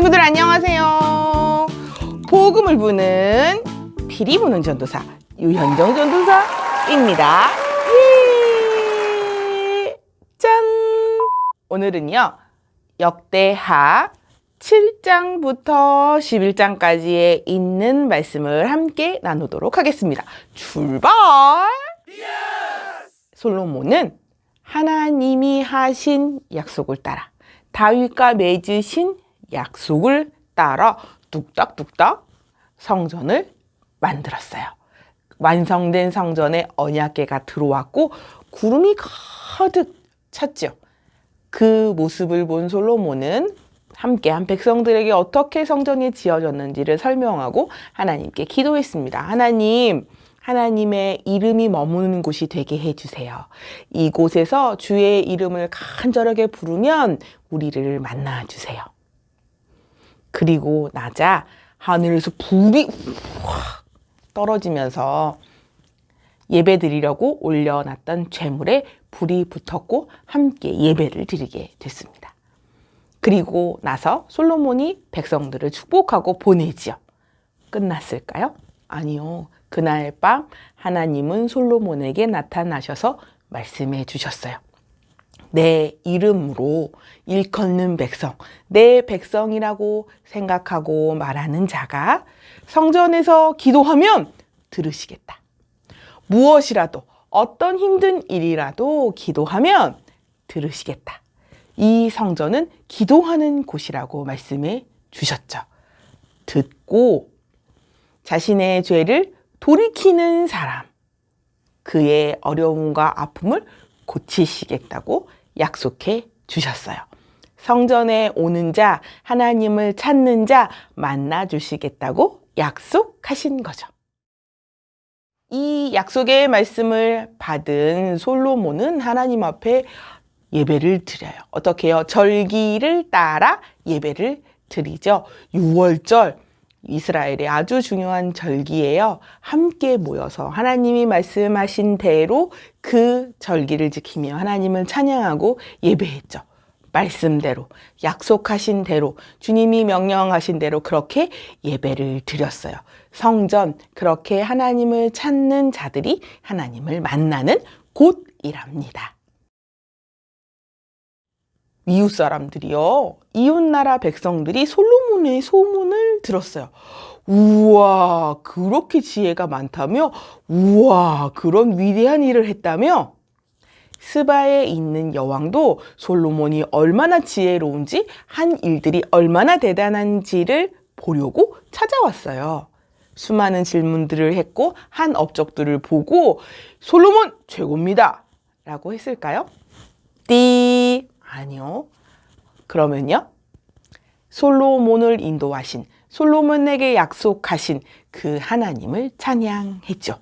친구들 안녕하세요. 복음을 부는 피리 부는 전도사 유현정 전도사입니다. 예! 짠! 오늘은요 역대하 7장부터 11장까지에 있는 말씀을 함께 나누도록 하겠습니다. 출발! 솔로몬은 하나님이 하신 약속을 따라 다윗과 맺으신 약속을 따라 뚝딱뚝딱 성전을 만들었어요. 완성된 성전에 언약궤가 들어왔고 구름이 가득 찼죠. 그 모습을 본 솔로몬은 함께 한 백성들에게 어떻게 성전이 지어졌는지를 설명하고 하나님께 기도했습니다. 하나님, 하나님의 이름이 머무는 곳이 되게 해주세요. 이곳에서 주의 이름을 간절하게 부르면 우리를 만나 주세요. 그리고 나자 하늘에서 불이 확 떨어지면서 예배 드리려고 올려놨던 재물에 불이 붙었고 함께 예배를 드리게 됐습니다. 그리고 나서 솔로몬이 백성들을 축복하고 보내지요. 끝났을까요? 아니요. 그날 밤 하나님은 솔로몬에게 나타나셔서 말씀해 주셨어요. 내 이름으로 일컫는 백성, 내 백성이라고 생각하고 말하는 자가 성전에서 기도하면 들으시겠다. 무엇이라도 어떤 힘든 일이라도 기도하면 들으시겠다. 이 성전은 기도하는 곳이라고 말씀해 주셨죠. 듣고 자신의 죄를 돌이키는 사람, 그의 어려움과 아픔을 고치시겠다고 약속해 주셨어요. 성전에 오는 자, 하나님을 찾는 자 만나 주시겠다고 약속하신 거죠. 이 약속의 말씀을 받은 솔로몬은 하나님 앞에 예배를 드려요. 어떻게 해요? 절기를 따라 예배를 드리죠. 6월절 이스라엘의 아주 중요한 절기예요. 함께 모여서 하나님이 말씀하신 대로 그 절기를 지키며 하나님을 찬양하고 예배했죠. 말씀대로, 약속하신 대로, 주님이 명령하신 대로 그렇게 예배를 드렸어요. 성전, 그렇게 하나님을 찾는 자들이 하나님을 만나는 곳이랍니다. 이웃 사람들이요. 이웃 나라 백성들이 솔로몬의 소문을 들었어요. 우와, 그렇게 지혜가 많다며? 우와, 그런 위대한 일을 했다며? 스바에 있는 여왕도 솔로몬이 얼마나 지혜로운지 한 일들이 얼마나 대단한지를 보려고 찾아왔어요. 수많은 질문들을 했고 한 업적들을 보고 솔로몬 최고입니다. 라고 했을까요? 띠 아니요. 그러면요. 솔로몬을 인도하신 솔로몬에게 약속하신 그 하나님을 찬양했죠.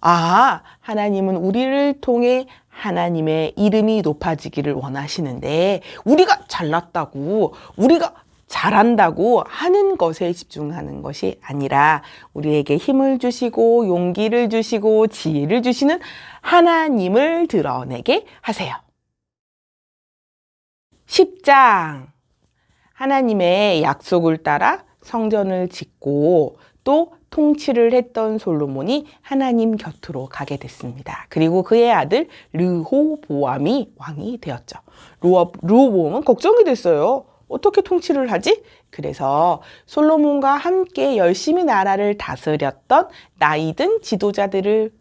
아, 하나님은 우리를 통해 하나님의 이름이 높아지기를 원하시는데 우리가 잘났다고 우리가 잘한다고 하는 것에 집중하는 것이 아니라 우리에게 힘을 주시고 용기를 주시고 지혜를 주시는 하나님을 드러내게 하세요. 10장 하나님의 약속을 따라 성전을 짓고 또 통치를 했던 솔로몬이 하나님 곁으로 가게 됐습니다. 그리고 그의 아들 르호보암이 왕이 되었죠. 르호보암은 걱정이 됐어요. 어떻게 통치를 하지? 그래서 솔로몬과 함께 열심히 나라를 다스렸던 나이든 지도자들을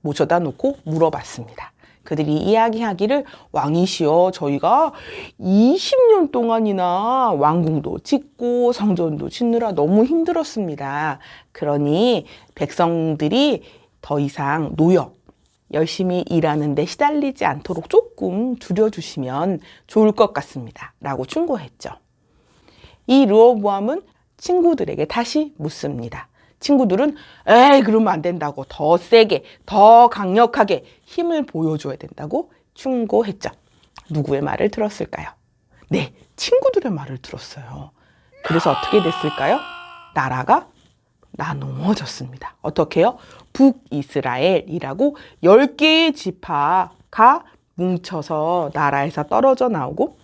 모셔다 놓고 물어봤습니다. 그들이 이야기하기를 왕이시여 저희가 20년 동안이나 왕궁도 짓고 성전도 짓느라 너무 힘들었습니다. 그러니 백성들이 더 이상 노역, 열심히 일하는데 시달리지 않도록 조금 줄여주시면 좋을 것 같습니다. 라고 충고했죠. 이 르어보암은 친구들에게 다시 묻습니다. 친구들은 에이 그러면 안 된다고 더 세게 더 강력하게 힘을 보여줘야 된다고 충고했죠. 누구의 말을 들었을까요? 네, 친구들의 말을 들었어요. 그래서 어떻게 됐을까요? 나라가 나누어졌습니다. 어떻게요? 북이스라엘이라고 10개의 지파가 뭉쳐서 나라에서 떨어져 나오고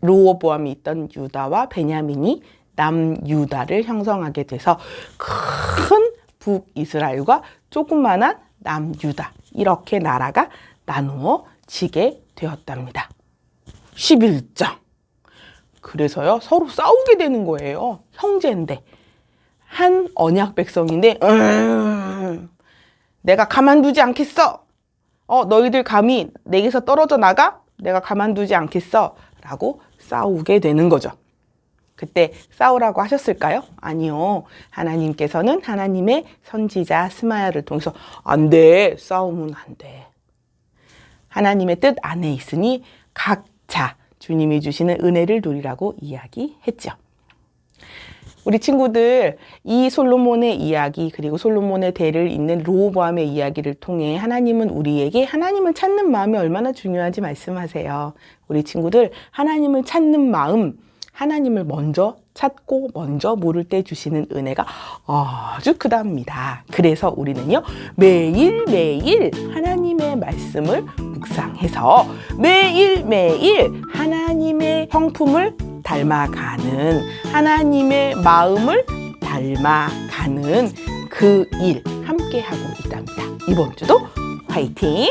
르호보암이 있던 유다와 베냐민이 남유다를 형성하게 돼서 큰 북이스라엘과 조그만한 남유다 이렇게 나라가 나누어지게 되었답니다. 11장. 그래서요 서로 싸우게 되는 거예요. 형제인데 한 언약 백성인데 음, 내가 가만두지 않겠어. 어 너희들 감히 내게서 떨어져 나가? 내가 가만두지 않겠어. 라고 싸우게 되는 거죠. 그때 싸우라고 하셨을까요? 아니요. 하나님께서는 하나님의 선지자 스마야를 통해서 안 돼. 싸우면 안 돼. 하나님의 뜻 안에 있으니 각자 주님이 주시는 은혜를 누리라고 이야기했죠. 우리 친구들 이 솔로몬의 이야기 그리고 솔로몬의 대를 잇는 로보암의 이야기를 통해 하나님은 우리에게 하나님을 찾는 마음이 얼마나 중요한지 말씀하세요. 우리 친구들 하나님을 찾는 마음 하나님을 먼저 찾고 먼저 물을 때 주시는 은혜가 아주 크답니다. 그래서 우리는요 매일매일 하나님의 말씀을 묵상해서 매일매일 하나님의 성품을 닮아가는 하나님의 마음을 닮아가는 그 일 함께 하고 있답니다. 이번 주도 화이팅!